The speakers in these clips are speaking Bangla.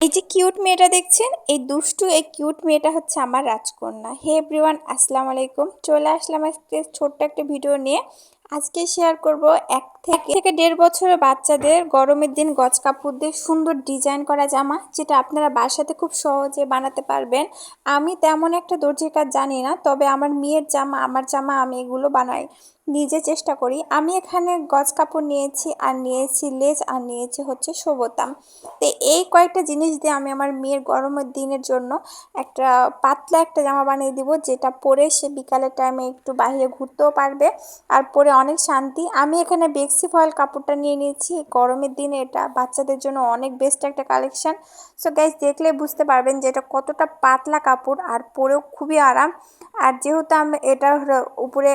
এই যে কিউট মেয়েটা দেখছেন, এই দুষ্টু, এই কিউট মেয়েটা হচ্ছে আমার রাজকন্যা। হে এভরিওয়ান, আসসালামু আলাইকুম। চলে আসলাম আজকে ছোট্ট একটা ভিডিও নিয়ে। আজকে শেয়ার করব এক থেকে দেড় বছরের বাচ্চাদের গরমের দিন গজ কাপড় দিয়ে সুন্দর ডিজাইন করা জামা, যেটা আপনারা বাসাতে খুব সহজে বানাতে পারবেন। আমি তেমন একটা দর্জির কাজ জানি না, তবে আমার মেয়ের জামা, আমার জামা আমি এগুলো বানাই। নিজে চেষ্টা করি। আমি এখানে গজ কাপড় নিয়েছি, আর নিয়েছি লেজ, আর নিয়েছি হচ্ছে সবতাম। তো এই কয়েকটা জিনিস দিয়ে আমি আমার মেয়ের গরমের দিনের জন্য একটা পাতলা একটা জামা বানিয়ে দিব, যেটা পরে সে বিকালের টাইমে একটু বাইরে ঘুরতেও পারবে, আর পরে অনেক শান্তি। আমি এখানে বেক্সি ফয়েল কাপড়টা নিয়ে নিয়েছি। গরমের দিনে এটা বাচ্চাদের জন্য অনেক বেস্ট একটা কালেকশান সো গ্যাস দেখলে বুঝতে পারবেন যে এটা কতটা পাতলা কাপড়, আর পরেও খুবই আরাম। আর যেহেতু আমি এটা উপরে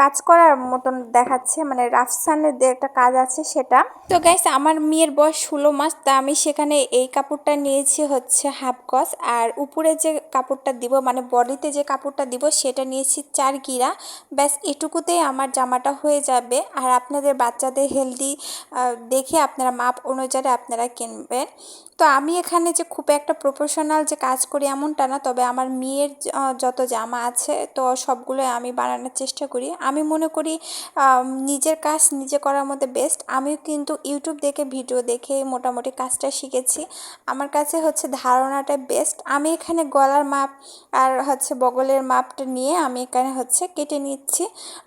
কাজ করার মতন দেখাচ্ছে মানে রাফসানের একটা কাজ আছে সেটা। তো গাইস আমার মেয়ের বয়স ষোলো মাস, তা আমি সেখানে এই কাপড়টা নিয়েছি হচ্ছে হাফ গজ আর উপরে যে কাপড়টা দিব মানে বডিতে যে কাপড়টা দিব, সেটা নিয়েছি চার গিরা। ব্যাস, এটুকুতেই আমার জামাটা হয়ে যাবে, আর আপনাদের বাচ্চাদের হেলদি দেখে আপনারা মাপ অনুযায়ী আপনারা কিনবেন। তো আমি এখানে যে খুব একটা প্রফেশনাল যে কাজ করি এমনটা না, তবে আমার মেয়ের যত জামা আছে, তো সবগুলোই আমি বানানোর চেষ্টা করি। আমি মনে করি নিজের কাজ নিজে করার মধ্যে বেস্ট আমিও কিন্তু ইউটিউব দেখে ভিডিও দেখে মোটামুটি কাজটা শিখেছি। আমার কাছে হচ্ছে ধারণাটা বেস্ট আমি এখানে গলার মাপ আর হচ্ছে বগলের মাপটা নিয়ে আমি এখানে হচ্ছে কেটে নিচ্ছি।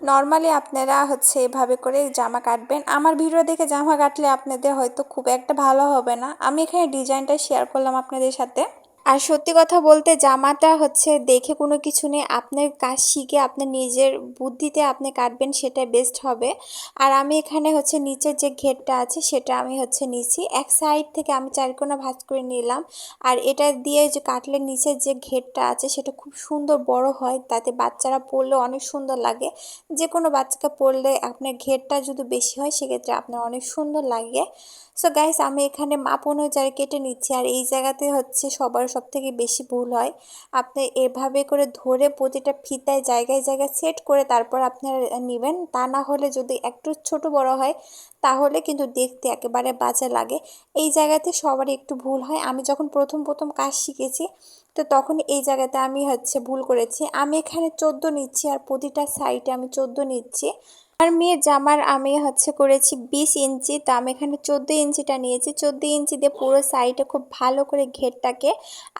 নর্মালি আপনারা হচ্ছে এভাবে করে জামা কাটবেন। আমার ভিডিও দেখে জামা কাটলে আপনাদের হয়তো খুব একটা ভালো হবে না। আমি এখানে ডিজাইনটা শেয়ার করলাম আপনাদের সাথে। আর সত্যি কথা বলতে জামাটা হচ্ছে দেখে কোনো কিছু নেই। আপনার কাজ শিখে আপনার নিজের বুদ্ধিতে আপনি কাটবেন সেটা বেস্ট হবে। আর আমি এখানে হচ্ছে নিচের যে ঘেরটা আছে, সেটা আমি হচ্ছে নিচ্ছি এক সাইড থেকে আমি চারকোনা ভাজ করে নিলাম। আর এটা দিয়ে যে কাটলে নিচের যে ঘেরটা আছে, সেটা খুব সুন্দর বড় হয়। তাতে বাচ্চারা পরলে অনেক সুন্দর লাগে। যে কোনো বাচ্চাকে পরলে আপনার ঘেরটা যদি বেশি হয়, সেক্ষেত্রে আপনার অনেক সুন্দর লাগে। সো গাইস আমি এখানে মাপ অনুযায়ী কেটে নিচ্ছি, আর এই জায়গাতে হচ্ছে সবার সব থেকে বেশি ভুল হয়। আপনি এভাবে করে ধরে প্রতিটা ফিতায় জায়গায় জায়গায় সেট করে তারপর আপনারা নেবেন। তা না হলে যদি একটু ছোট বড় হয়, তাহলে কিন্তু দেখতে একেবারে বাজে লাগে। এই জায়গাতে সবারই একটু ভুল হয়। আমি যখন প্রথম প্রথম কাজ শিখেছি, তো তখন এই জায়গাতে আমি হচ্ছে ভুল করেছি। আমি এখানে চোদ্দ নিচ্ছি, আর প্রতিটা সাইডে আমি চোদ্দ নিচ্ছি। আমার মেয়ের জামার আমি হচ্ছে করেছি বিশ ইঞ্চি, তো আমি এখানে চোদ্দ ইঞ্চিটা নিয়েছি। চোদ্দ ইঞ্চি দিয়ে পুরো সাইডে খুব ভালো করে ঘেরটাকে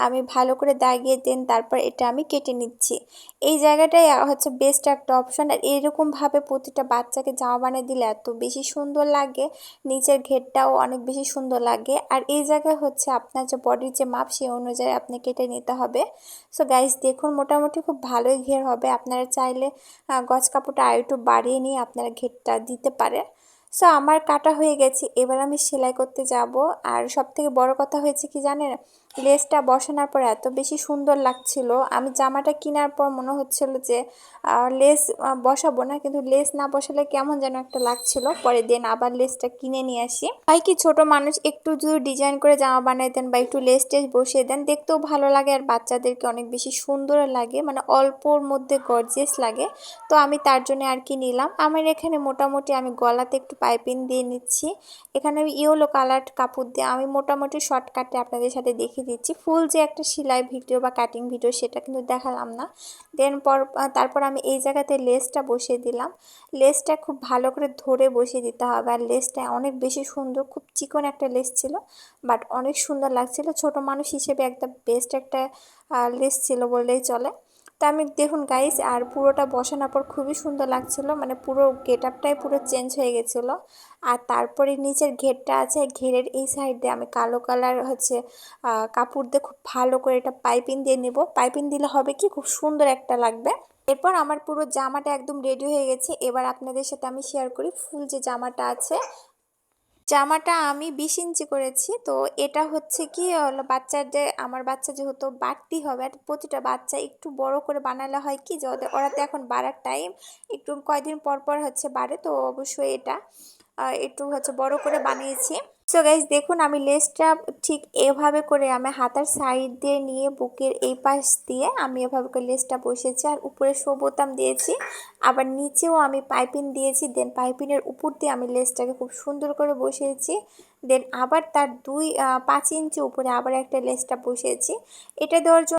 আমি ভালো করে দাগিয়ে দেন, তারপর এটা আমি কেটে নিচ্ছি। এই জায়গাটাই হচ্ছে বেস্ট একটা অপশন আর এরকমভাবে প্রতিটা বাচ্চাকে জামা বানিয়ে দিলে এত বেশি সুন্দর লাগে, নিচের ঘেরটাও অনেক বেশি সুন্দর লাগে। আর এই জায়গায় হচ্ছে আপনার যে বডির যে মাপ, সেই অনুযায়ী আপনি কেটে নিতে হবে। সো গাইস দেখুন মোটামুটি খুব ভালোই ঘের হবে। আপনারা চাইলে গছ কাপড়টা আর একটু বাড়িয়ে নিয়ে আপনারা ঘেরটা দিতে পারেন। সো আমার কাটা হয়ে গেছে। এবার আমি সেলাই করতে যাব। আর সব থেকে বড় কথা হয়েছে কি জানেন? লেসটা বসানোর পর এত বেশি সুন্দর লাগছিল। আমি জামাটা কেনার পর মনে হচ্ছিল যে লেস বসাবো না, কিন্তু লেস না বসালে কেমন যেন একটা লাগছিল। পরে দেন আবার লেসটা কিনে নিয়ে আসি। হয় কি ছোট মানুষ, একটু যদি ডিজাইন করে জামা বানিয়ে দেন বা একটু লেস টেস বসিয়ে দেন, দেখতেও ভালো লাগে আর বাচ্চাদেরকে অনেক বেশি সুন্দর লাগে মানে অল্পর মধ্যে গর্জিয়াস লাগে। তো আমি তার জন্য আর কি নিলাম। আমার এখানে মোটামুটি আমি গলাতে একটু পাইপিং দিয়ে নিচ্ছি। এখানে আমি ইয়েলো কালার কাপড় দিয়ে আমি মোটামুটি শর্টকাটে আপনাদের সাথে দেখিয়ে দিচ্ছি। ফুল যে একটা সেলাই ভিডিও বা কাটিং ভিডিও সেটা কিন্তু দেখালাম না। দেন পর তারপর আমি এই জায়গাতে লেসটা বসিয়ে দিলাম। লেসটা খুব ভালো করে ধরে বসিয়ে দিতে হবে। আর লেসটা অনেক বেশি সুন্দর, খুব চিকন একটা লেস ছিল বাট অনেক সুন্দর লাগছিল। ছোট মানুষ হিসেবে একদম বেস্ট একটা লেস ছিল বললেই চলে। তো আমি, দেখুন গাইস আর পুরোটা বসানোর পর খুবই সুন্দর লাগছিল। মানে পুরো গেট আপটাই পুরো চেঞ্জ হয়ে গেছিল। আর তারপরে নিচের ঘেরটা আছে, ঘেরের এই সাইড দিয়ে আমি কালো কালার হচ্ছে কাপড় দিয়ে খুব ভালো করে এটা পাইপিং দিয়ে নেব। পাইপিং দিলে হবে কি, খুব সুন্দর একটা লাগবে। এরপর আমার পুরো জামাটা একদম রেডি হয়ে গেছে। এবার আপনাদের সাথে আমি শেয়ার করি ফুল যে জামাটা আছে জামাটা আমি বিশ ইঞ্চি করেছি। তো এটা হচ্ছে কি হলো বাচ্চাদের, আমার বাচ্চা যেহেতু বাড়তি হবে, আর প্রতিটা বাচ্চা একটু বড় করে বানালে হয় কি যে ওরা তো এখন বাড়ার টাইম একটু কয়দিন পর পর হচ্ছে বাড়ে, তো অবশ্যই এটা একটু হচ্ছে বড় করে বানিয়েছি। সো গাইজ দেখুন, আমি লেসটা ঠিক এভাবে করে আমি হাতার সাইড দিয়ে নিয়ে বুকের এই পাশ দিয়ে আমি এভাবে করে লেসটা বসেছি আর উপরে শো বোতাম দিয়েছি। আবার নিচেও আমি পাইপিং দিয়েছি দেন পাইপিনের উপর দিয়ে আমি লেসটাকে খুব সুন্দর করে বসিয়েছি। দেন আবার তার দুই পাঁচ ইঞ্চি উপরে আবার একটা লেসটা বসিয়েছি। এটা দেওয়ার জন্য